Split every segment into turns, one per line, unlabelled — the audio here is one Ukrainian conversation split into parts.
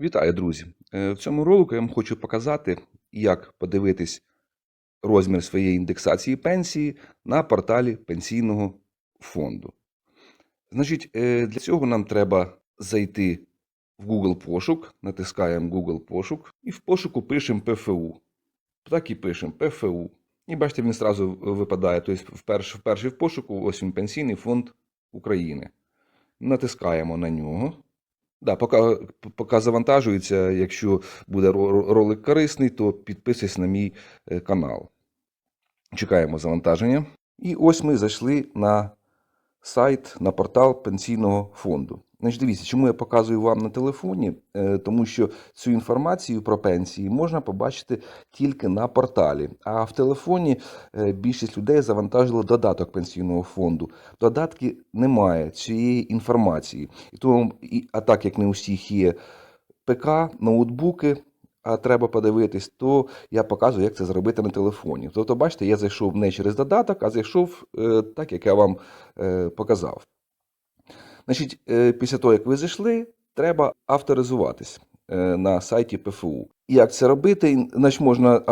Вітаю, друзі! Е, В цьому ролику я вам хочу показати, як подивитись розмір своєї індексації пенсії на порталі пенсійного фонду. Значить, е, для цього нам треба зайти в Google пошук, натискаємо Google пошук і в пошуку пишемо ПФУ. Так і пишемо ПФУ. І бачите, він зразу випадає. Тобто, вперше, вперше в пошуку, ось він Пенсійний фонд України. Натискаємо на нього. Да, поки, поки завантажується, якщо буде ролик корисний, то підписуйся на мій е, канал. Чекаємо завантаження. І ось ми зайшли на сайт, на портал пенсійного фонду. Значить, дивіться, чому я показую вам на телефоні, Е, тому що цю інформацію про пенсії можна побачити тільки на порталі. А в телефоні е, більшість людей завантажили додаток пенсійного фонду. Додатки немає цієї інформації. І тому, а так як не у всіх є ПК, ноутбуки, а треба подивитись, то я показую, як це зробити на телефоні. Тобто, бачите, я зайшов не через додаток, а зайшов е, так, як я вам показав. Значить, е, після того, як ви зайшли, треба авторизуватись е, на сайті ПФУ. Як це робити? Значить, можна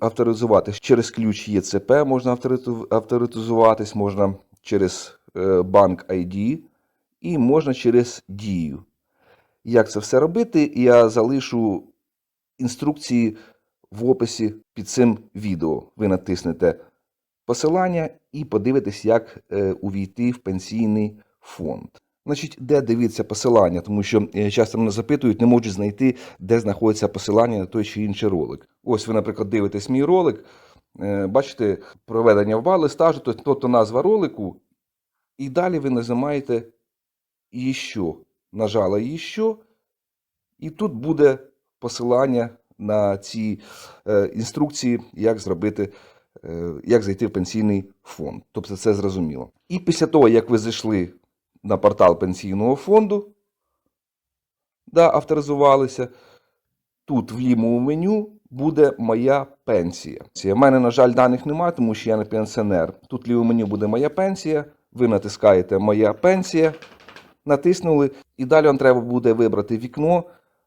авторизуватись через ключ ЄЦП, можна авторизуватись, можна через е, банк ID і можна через Дію. Як це все робити, я залишу інструкції в описі під цим відео. Ви натиснете посилання і подивитесь, як увійти в пенсійний фонд. Значить, де дивитися посилання, тому що е, часто мене запитують, не можуть знайти, де знаходиться посилання на той чи інший ролик. Ось ви, наприклад, дивитесь мій ролик, е, бачите проведення в бали стажу, тобто назва ролику, і далі ви нажимаєте «Іще». Нажали «Іще», і тут буде посилання на ці е, інструкції, як зробити, як зайти в пенсійний фонд. Тобто це зрозуміло. І після того, як ви зайшли на портал пенсійного фонду, да, авторизувалися, тут в лівому меню буде моя пенсія. У мене, на жаль, даних немає, тому що я не пенсіонер. Тут в лівому меню буде моя пенсія. Ви натискаєте Моя пенсія, натиснули, і далі вам треба буде вибрати вікно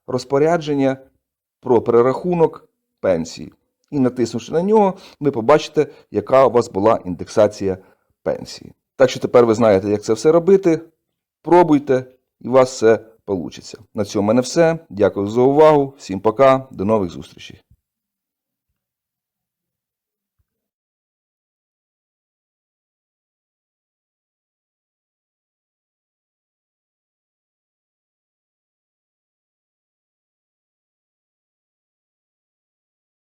розпорядження про перерахунок пенсії. І натиснувши на нього, ви побачите, яка у вас була індексація пенсії. Так що тепер ви знаєте, як це все робити. Пробуйте, і у вас все вийде. На цьому в мене все. Дякую за увагу. Всім пока, до нових зустрічей.